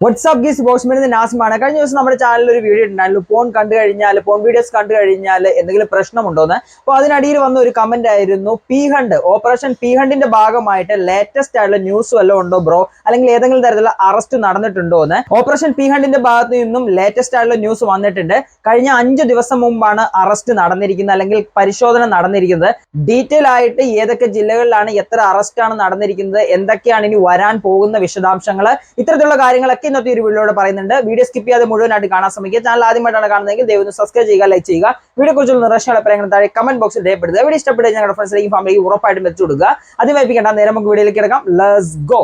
WhatsApp ഗീസ് ബോസ്മെൻ നാസിമാണ് കഴിഞ്ഞ ദിവസം നമ്മുടെ ചാനലിൽ ഒരു വീഡിയോ ഉണ്ടായിരുന്നു ഫോൺ കണ്ടു കഴിഞ്ഞാൽ ഫോൺ വീഡിയോസ് കണ്ടു കഴിഞ്ഞാൽ എന്തെങ്കിലും പ്രശ്നമുണ്ടോന്ന്. അപ്പോൾ അതിനടിയിൽ വന്ന ഒരു കമന്റ് ആയിരുന്നു പി ഹണ്ട് ഓപ്പറേഷൻ പി ഹണ്ടിന്റെ ഭാഗമായിട്ട് ലേറ്റസ്റ്റ് ആയിട്ടുള്ള ന്യൂസ് വല്ലതും ഉണ്ടോ ബ്രോ അല്ലെങ്കിൽ ഏതെങ്കിലും തരത്തിലുള്ള അറസ്റ്റ് നടന്നിട്ടുണ്ടോ എന്ന് ഓപ്പറേഷൻ പി ഹണ്ടിന്റെ ഭാഗത്ത് നിന്നും ലേറ്റസ്റ്റ് ആയിട്ടുള്ള ന്യൂസ് വന്നിട്ടുണ്ട്. കഴിഞ്ഞ അഞ്ച് ദിവസം മുമ്പാണ് അറസ്റ്റ് നടന്നിരിക്കുന്നത് അല്ലെങ്കിൽ പരിശോധന നടന്നിരിക്കുന്നത്. ഡീറ്റെയിൽ ആയിട്ട് ഏതൊക്കെ ജില്ലകളിലാണ് എത്ര അറസ്റ്റ് ആണ് നടന്നിരിക്കുന്നത് എന്തൊക്കെയാണ് ഇനി വരാൻ പോകുന്ന വിശദാംശങ്ങൾ ഇത്തരത്തിലുള്ള കാര്യങ്ങളൊക്കെ ഇന്നത്തെ ഒരു വീഡിയോ പറയുന്നുണ്ട്. വീഡിയോ സ്കിപ്പ് ചെയ്യാതെ മുഴുവനായിട്ട് കാണാൻ ശ്രമിക്കുക. ചാനൽ ആദ്യമായിട്ടാണ് കാണുന്നതെങ്കിൽ ദയവ് സബ്സ്ക്രൈബ് ചെയ്യുക ലൈക്ക് ചെയ്യുക. വീഡിയോ കുറിച്ചുള്ള നിർദ്ദേശങ്ങളെ പറയാൻ താഴെ കമന്റ് ബോക്സിൽ രേഖപ്പെടുത്തുക. വീഡിയോ ഇഷ്ടപ്പെട്ട് ഞങ്ങളുടെ ഫ്രണ്ട്സിലേക്ക് ഫാമിലിക്ക് ഉറപ്പായിട്ടും വെച്ചു കൊടുക്കുക. അത് വൈപ്പിക്കേണ്ട നേരം നമുക്ക് വീഡിയോയിലേക്ക് കിടക്കാം. ലെറ്റ്സ് ഗോ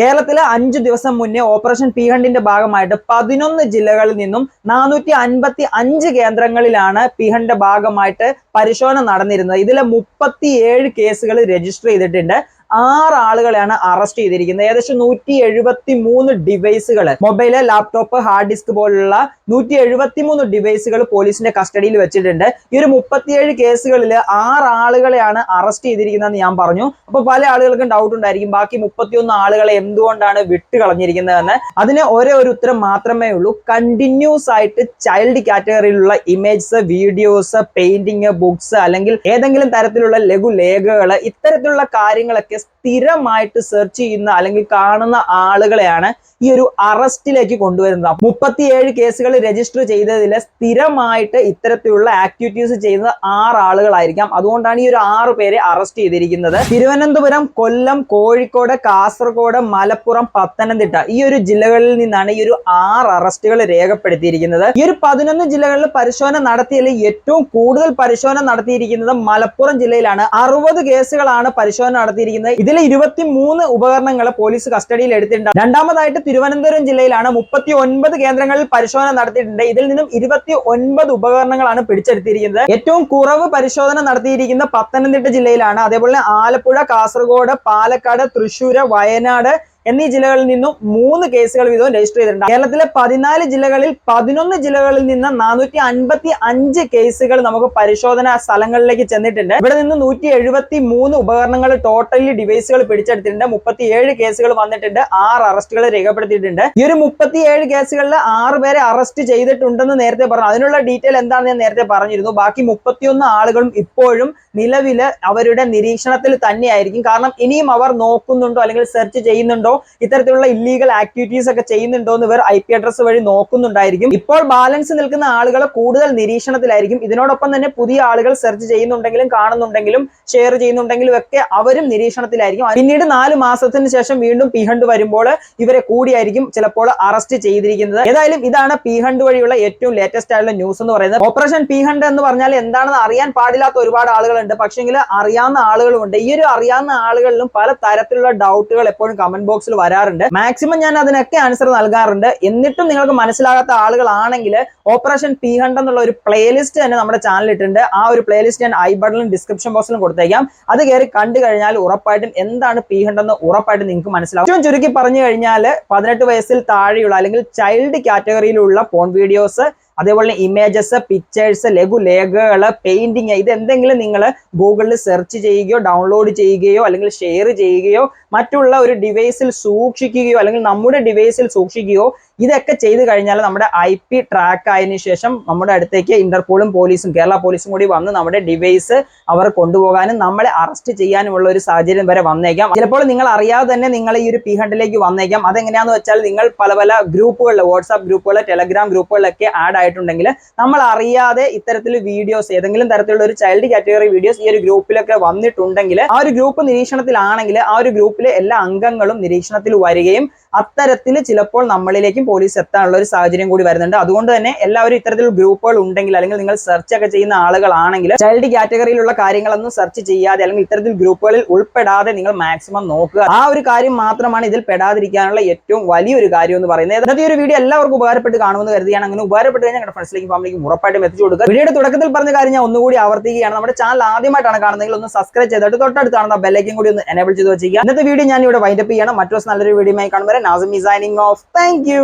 കേരളത്തിൽ അഞ്ചു ദിവസം മുന്നേ ഓപ്പറേഷൻ പി ഹണ്ടിന്റെ ഭാഗമായിട്ട് പതിനൊന്ന് ജില്ലകളിൽ നിന്നും നാനൂറ്റി അൻപത്തി അഞ്ച് കേന്ദ്രങ്ങളിലാണ് പി ഹണ്ടിന്റെ ഭാഗമായിട്ട് പരിശോധന നടന്നിരുന്നത്. ഇതിലെ മുപ്പത്തിയേഴ് കേസുകൾ രജിസ്റ്റർ ചെയ്തിട്ടുണ്ട്. ആറ് ആളുകളെയാണ് അറസ്റ്റ് ചെയ്തിരിക്കുന്നത്. ഏകദേശം നൂറ്റി എഴുപത്തി മൂന്ന് ഡിവൈസുകൾ മൊബൈൽ ലാപ്ടോപ്പ് ഹാർഡ് ഡിസ്ക് പോലുള്ള നൂറ്റി എഴുപത്തി മൂന്ന് ഡിവൈസുകൾ പോലീസിന്റെ കസ്റ്റഡിയിൽ വെച്ചിട്ടുണ്ട്. ഈ ഒരു മുപ്പത്തിയേഴ് കേസുകളിൽ ആറ് ആളുകളെയാണ് അറസ്റ്റ് ചെയ്തിരിക്കുന്നതെന്ന് ഞാൻ പറഞ്ഞു. അപ്പൊ പല ആളുകൾക്കും ഡൗട്ട് ഉണ്ടായിരിക്കും. ബാക്കി മുപ്പത്തിയൊന്ന് ആളുകളെ എന്തുകൊണ്ടാണ് വിട്ട് കളഞ്ഞിരിക്കുന്നതെന്ന് അതിന് ഒരേ ഒരു ഉത്തരം മാത്രമേ ഉള്ളൂ. കണ്ടിന്യൂസ് ആയിട്ട് ചൈൽഡ് കാറ്റഗറിയിലുള്ള ഇമേജസ് വീഡിയോസ് പെയിന്റിങ് ബുക്സ് അല്ലെങ്കിൽ ഏതെങ്കിലും തരത്തിലുള്ള ലഘു ലേഖകൾ ഇത്തരത്തിലുള്ള കാര്യങ്ങളൊക്കെ guys സ്ഥിരമായിട്ട് സെർച്ച് ചെയ്യുന്ന അല്ലെങ്കിൽ കാണുന്ന ആളുകളെയാണ് ഈ ഒരു അറസ്റ്റിലേക്ക് കൊണ്ടുവരുന്നത്. മുപ്പത്തിയേഴ് കേസുകൾ രജിസ്റ്റർ ചെയ്തതിൽ സ്ഥിരമായിട്ട് ഇത്തരത്തിലുള്ള ആക്ടിവിറ്റീസ് ചെയ്യുന്ന ആറ് ആളുകളായിരിക്കാം അതുകൊണ്ടാണ് ഈ ഒരു ആറ് പേരെ അറസ്റ്റ് ചെയ്തിരിക്കുന്നത്. തിരുവനന്തപുരം കൊല്ലം കോഴിക്കോട് കാസർഗോഡ് മലപ്പുറം പത്തനംതിട്ട ഈ ഒരു ജില്ലകളിൽ നിന്നാണ് ഈ ഒരു ആറ് അറസ്റ്റുകൾ രേഖപ്പെടുത്തിയിരിക്കുന്നത്. ഈ ഒരു പതിനൊന്ന് ജില്ലകളിൽ പരിശോധന നടത്തിയതിൽ ഏറ്റവും കൂടുതൽ പരിശോധന നടത്തിയിരിക്കുന്നത് മലപ്പുറം ജില്ലയിലാണ്. അറുപത് കേസുകളാണ് പരിശോധന നടത്തിയിരിക്കുന്നത്. ഇതിൽ ഇരുപത്തി മൂന്ന് ഉപകരണങ്ങൾ പോലീസ് കസ്റ്റഡിയിൽ എടുത്തിട്ടുണ്ട്. രണ്ടാമതായിട്ട് തിരുവനന്തപുരം ജില്ലയിലാണ് മുപ്പത്തി ഒൻപത് കേന്ദ്രങ്ങളിൽ പരിശോധന നടത്തിയിട്ടുണ്ട്. ഇതിൽ നിന്നും ഇരുപത്തി ഒൻപത് ഉപകരണങ്ങളാണ് പിടിച്ചെടുത്തിരിക്കുന്നത്. ഏറ്റവും കുറവ് പരിശോധന നടത്തിയിരിക്കുന്ന പത്തനംതിട്ട ജില്ലയിലാണ്. അതേപോലെ ആലപ്പുഴ കാസർഗോഡ് പാലക്കാട് തൃശ്ശൂർ വയനാട് എന്നീ ജില്ലകളിൽ നിന്നും മൂന്ന് കേസുകൾ വീതവും രജിസ്റ്റർ ചെയ്തിട്ടുണ്ട്. കേരളത്തിലെ പതിനാല് ജില്ലകളിൽ പതിനൊന്ന് ജില്ലകളിൽ നിന്ന് നാനൂറ്റി അൻപത്തി അഞ്ച് കേസുകൾ നമുക്ക് പരിശോധന സ്ഥലങ്ങളിലേക്ക് ചെന്നിട്ടുണ്ട്. ഇവിടെ നിന്ന് നൂറ്റി എഴുപത്തി മൂന്ന് ഉപകരണങ്ങൾ ടോട്ടലി ഡിവൈസുകൾ പിടിച്ചെടുത്തിട്ടുണ്ട്. മുപ്പത്തിയേഴ് കേസുകൾ വന്നിട്ടുണ്ട്. ആറ് അറസ്റ്റുകൾ രേഖപ്പെടുത്തിയിട്ടുണ്ട്. ഈ ഒരു മുപ്പത്തിയേഴ് കേസുകളിൽ ആറ് പേരെ അറസ്റ്റ് ചെയ്തിട്ടുണ്ടെന്ന് നേരത്തെ പറഞ്ഞു. അതിനുള്ള ഡീറ്റെയിൽ എന്താണെന്ന് ഞാൻ നേരത്തെ പറഞ്ഞിരുന്നു. ബാക്കി മുപ്പത്തിയൊന്ന് ആളുകളും ഇപ്പോഴും നിലവിൽ അവരുടെ നിരീക്ഷണത്തിൽ തന്നെയായിരിക്കും. കാരണം ഇനിയും അവർ നോക്കുന്നുണ്ടോ അല്ലെങ്കിൽ സെർച്ച് ചെയ്യുന്നുണ്ടോ ഇത്തരത്തിലുള്ള ഇല്ലീഗൽ ആക്ടിവിറ്റീസ് ഒക്കെ ചെയ്യുന്നുണ്ടോ എന്ന് ഇവർ ഐ പി അഡ്രസ് വഴി നോക്കുന്നുണ്ടായിരിക്കും. ഇപ്പോൾ ബാലൻസ് നിൽക്കുന്ന ആളുകൾ കൂടുതൽ നിരീക്ഷണത്തിലായിരിക്കും. ഇതിനോടൊപ്പം തന്നെ പുതിയ ആളുകൾ സെർച്ച് ചെയ്യുന്നുണ്ടെങ്കിലും കാണുന്നുണ്ടെങ്കിലും ഷെയർ ചെയ്യുന്നുണ്ടെങ്കിലും ഒക്കെ അവരും നിരീക്ഷണത്തിലായിരിക്കും. പിന്നീട് നാല് മാസത്തിന് ശേഷം വീണ്ടും പി ഹണ്ട് വരുമ്പോൾ ഇവരെ കൂടിയായിരിക്കും ചിലപ്പോൾ അറസ്റ്റ് ചെയ്തിരിക്കുന്നത്. ഏതായാലും ഇതാണ് പി ഹണ്ട് വഴിയുള്ള ഏറ്റവും ലേറ്റസ്റ്റ് ആയിട്ടുള്ള ന്യൂസ് എന്ന് പറയുന്നത്. ഓപ്പറേഷൻ പി ഹണ്ട് എന്ന് പറഞ്ഞാൽ എന്താണെന്ന് അറിയാൻ പാടില്ലാത്ത ഒരുപാട് ആളുകളുണ്ട്. പക്ഷേങ്കിൽ അറിയാവുന്ന ആളുകളുമുണ്ട് ഈ ഒരു അറിയാവുന്ന ആളുകളിലും പല തരത്തിലുള്ള ഡൗട്ടുകൾ എപ്പോഴും കമന്റ് ബോക്സിൽ വരാറുണ്ട്. മാക്സിമം ഞാൻ അതിനൊക്കെ ആൻസർ നൽകാറുണ്ട്. എന്നിട്ടും നിങ്ങൾക്ക് മനസ്സിലാകാത്ത ആളുകളാണെങ്കിൽ ഓപ്പറേഷൻ പി ഹണ്ട് എന്നുള്ള ഒരു പ്ലേലിസ്റ്റ് തന്നെ നമ്മുടെ ചാനലിൽ ഇട്ടുണ്ട് ആ ഒരു പ്ലേലിസ്റ്റ് ഞാൻ ഐ ബട്ടണിലും ഡിസ്ക്രിപ്ഷൻ ബോക്സിലും കൊടുത്തേക്കാം. അത് കയറി കണ്ടു കഴിഞ്ഞാൽ ഉറപ്പായിട്ടും എന്താണ് പി ഹണ്ട് എന്ന് ഉറപ്പായിട്ടും നിങ്ങൾക്ക് മനസ്സിലാവും. ഏറ്റവും ചുരുക്കി പറഞ്ഞു കഴിഞ്ഞാൽ പതിനെട്ട് വയസ്സിൽ താഴെയുള്ള അല്ലെങ്കിൽ ചൈൽഡ് കാറ്റഗറിയിലുള്ള ഫോൺ വീഡിയോസ് അതേപോലെ ഇമേജസ് പിക്ചേഴ്സ് ലഘു ലേഖകൾ പെയിന്റിങ് ഇത് എന്തെങ്കിലും നിങ്ങൾ ഗൂഗിളിൽ സെർച്ച് ചെയ്യുകയോ ഡൗൺലോഡ് ചെയ്യുകയോ അല്ലെങ്കിൽ ഷെയർ ചെയ്യുകയോ മറ്റുള്ള ഒരു ഡിവൈസിൽ സൂക്ഷിക്കുകയോ അല്ലെങ്കിൽ നമ്മുടെ ഡിവൈസിൽ സൂക്ഷിക്കുകയോ ഇതൊക്കെ ചെയ്തു കഴിഞ്ഞാൽ നമ്മുടെ ഐ പി ട്രാക്ക് ആയതിനു ശേഷം നമ്മുടെ അടുത്തേക്ക് ഇന്റർപോളും പോലീസും കേരള പോലീസും കൂടി വന്ന് നമ്മുടെ ഡിവൈസ് അവർ കൊണ്ടുപോകാനും നമ്മളെ അറസ്റ്റ് ചെയ്യാനുമുള്ള ഒരു സാഹചര്യം വരെ വന്നേക്കാം. ചിലപ്പോൾ നിങ്ങൾ അറിയാതെ തന്നെ നിങ്ങൾ ഈ ഒരു പി ഹണ്ടിലേക്ക് വന്നേക്കാം. അതെങ്ങനെയാന്ന് വെച്ചാൽ നിങ്ങൾ പല പല ഗ്രൂപ്പുകളിൽ വാട്സാപ്പ് ഗ്രൂപ്പുകൾ ടെലഗ്രാം ഗ്രൂപ്പുകളിലൊക്കെ ആഡ് ആയിട്ടുണ്ടെങ്കിൽ നമ്മൾ അറിയാതെ ഇത്തരത്തിൽ വീഡിയോസ് ഏതെങ്കിലും തരത്തിലുള്ള ഒരു ചൈൽഡ് കാറ്റഗറി വീഡിയോസ് ഈ ഒരു ഗ്രൂപ്പിലൊക്കെ വന്നിട്ടുണ്ടെങ്കിൽ ആ ഒരു ഗ്രൂപ്പ് നിരീക്ഷണത്തിലാണെങ്കിൽ ആ ഒരു ഗ്രൂപ്പിലെ എല്ലാ അംഗങ്ങളും നിരീക്ഷണത്തിൽ വരികയും അത്തരത്തിൽ ചിലപ്പോൾ നമ്മളിലേക്കും പോലീസ് എത്താനുള്ള ഒരു സാഹചര്യം കൂടി വരുന്നുണ്ട്. അതുകൊണ്ട് തന്നെ എല്ലാവരും ഇത്തരത്തിൽ ഗ്രൂപ്പുകൾ ഉണ്ടെങ്കിൽ അല്ലെങ്കിൽ നിങ്ങൾ സെർച്ച് ഒക്കെ ചെയ്യുന്ന ആളുകളാണെങ്കിൽ ചൈൽഡ് കാറ്റഗറിയിലുള്ള കാര്യങ്ങളൊന്നും സെർച്ച് ചെയ്യാതെ അല്ലെങ്കിൽ ഇത്തരത്തിൽ ഗ്രൂപ്പുകളിൽ ഉൾപ്പെടാതെ നിങ്ങൾ മാക്സിമം നോക്കുക. ആ ഒരു കാര്യം മാത്രമാണ് ഇതിൽ പെടാതിരിക്കാനുള്ള ഏറ്റവും വലിയൊരു കാര്യം എന്ന് പറയുന്നത്. ഇന്നത്തെ ഒരു വീഡിയോ എല്ലാവർക്കും ഉപകാരപ്പെട്ട് കാണുമെന്ന് കരുതിയാണ് അങ്ങനെ ഉപകാരപ്പെട്ട് കഴിഞ്ഞാൽ ഞങ്ങളുടെ ഫ്രണ്ട്സിലേക്കും ഫാമിലിക്കും ഉറപ്പായിട്ടും എത്തിച്ചു കൊടുക്കുക. വീഡിയോയുടെ തുടക്കത്തിൽ പറഞ്ഞ കാര്യം ഞാൻ ഒന്നുകൂടി ആവർത്തിക്കുകയാണ്. നമ്മുടെ ചാനൽ ആദ്യമായിട്ടാണ് കാണുന്നതെങ്കിൽ ഒന്ന് സബ്സ്ക്രൈബ് ചെയ്തിട്ട് തൊട്ടടുത്ത് കാണുന്ന ബെല്ലൈക്കും കൂടി ഒന്ന് എനേബിൾ ചെയ്ത് വെച്ചിരിക്കുക. ഇന്നത്തെ വീഡിയോ ഞാൻ ഇവിടെ വൈൻഡപ്പ് ചെയ്യണം. മറ്റൊരു നല്ലൊരു വീഡിയോ കാണുമ്പോൾ an awesome designing off. Thank you.